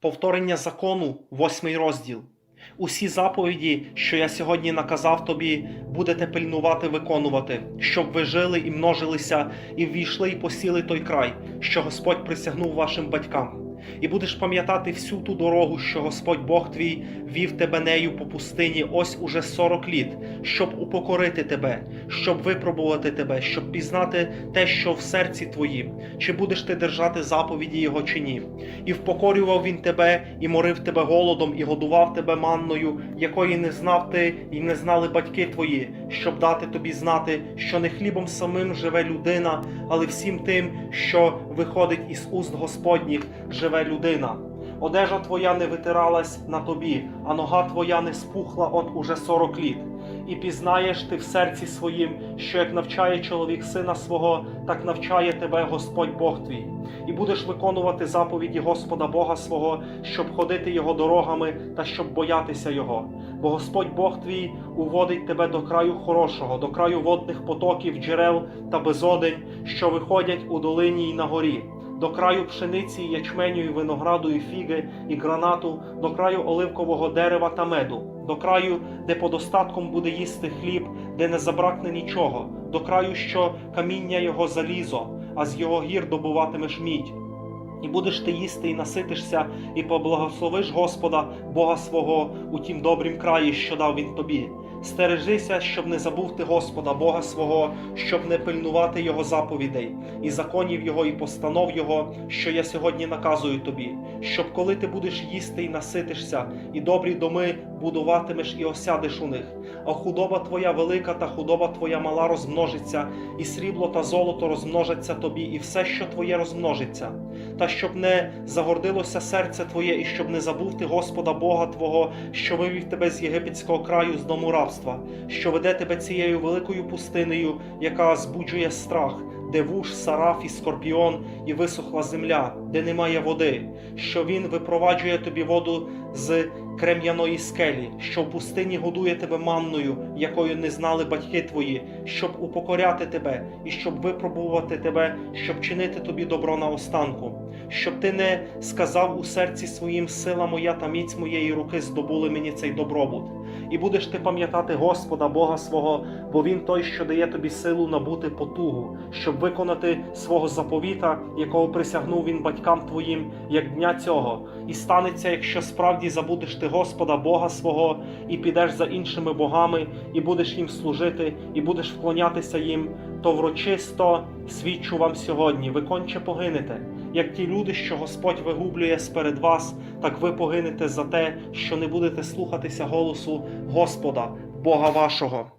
Повторення закону, восьмий розділ. Усі заповіді, що я сьогодні наказав тобі, будете пильнувати виконувати, щоб ви жили і множилися, і ввійшли і посіли той край, що Господь присягнув вашим батькам. І будеш пам'ятати всю ту дорогу, що Господь Бог твій вів тебе нею по пустині ось уже сорок літ, щоб упокорити тебе, щоб випробувати тебе, щоб пізнати те, що в серці твоїм, чи будеш ти держати заповіді Його чи ні. І впокорював він тебе, і морив тебе голодом, і годував тебе манною, якої не знав ти і не знали батьки твої, щоб дати тобі знати, що не хлібом самим живе людина, але всім тим, що виходить із уст Господніх, живе людина. Одежа твоя не витиралась на тобі, а нога твоя не спухла от уже сорок літ. І пізнаєш ти в серці своїм, що як навчає чоловік сина свого, так навчає тебе Господь Бог твій, і будеш виконувати заповіді Господа Бога свого, щоб ходити його дорогами та щоб боятися Його. Бо Господь Бог твій уводить тебе до краю хорошого, до краю водних потоків, джерел та безодень, що виходять у долині й на горі до краю пшениці, ячменю, і винограду, і фіги, і гранату, до краю оливкового дерева та меду, до краю, де подостатком буде їсти хліб, де не забракне нічого, до краю, що каміння його залізо, а з його гір добуватимеш мідь. І будеш ти їсти і наситишся, і поблагословиш Господа, Бога свого, у тім добрім краї, що дав він тобі. Стережися, щоб не забув ти Господа, Бога свого, щоб не пильнувати Його заповідей, і законів Його, і постанов Його, що я сьогодні наказую тобі, щоб коли ти будеш їсти і наситишся, і добрі доми будуватимеш і осядеш у них, а худоба твоя велика та худоба твоя мала розмножиться, і срібло та золото розмножаться тобі, і все, що твоє розмножиться, та щоб не загордилося серце твоє, і щоб не забув ти Господа Бога Твого, що вивів тебе з єгипетського краю з дому рабства, що веде тебе цією великою пустинею, яка збуджує страх, де вуж, сараф і скорпіон, і висохла земля, де немає води, що він випроваджує тобі воду з крем'яної скелі, що в пустині годує тебе манною, якою не знали батьки твої, щоб упокоряти тебе і щоб випробувати тебе, щоб чинити тобі добро на останку, щоб ти не сказав у серці своїм сила моя та міць моєї руки здобули мені цей добробут. І будеш ти пам'ятати Господа Бога свого, бо Він той, що дає тобі силу набути потугу, щоб виконати свого заповіта, якого присягнув він батькам твоїм, як дня цього. І станеться, якщо справді забудеш Господа Бога свого, і підеш за іншими богами, і будеш їм служити, і будеш вклонятися їм, то врочисто свідчу вам сьогодні, ви конче погинете. Як ті люди, що Господь вигублює сперед вас, так ви погинете за те, що не будете слухатися голосу Господа, Бога вашого.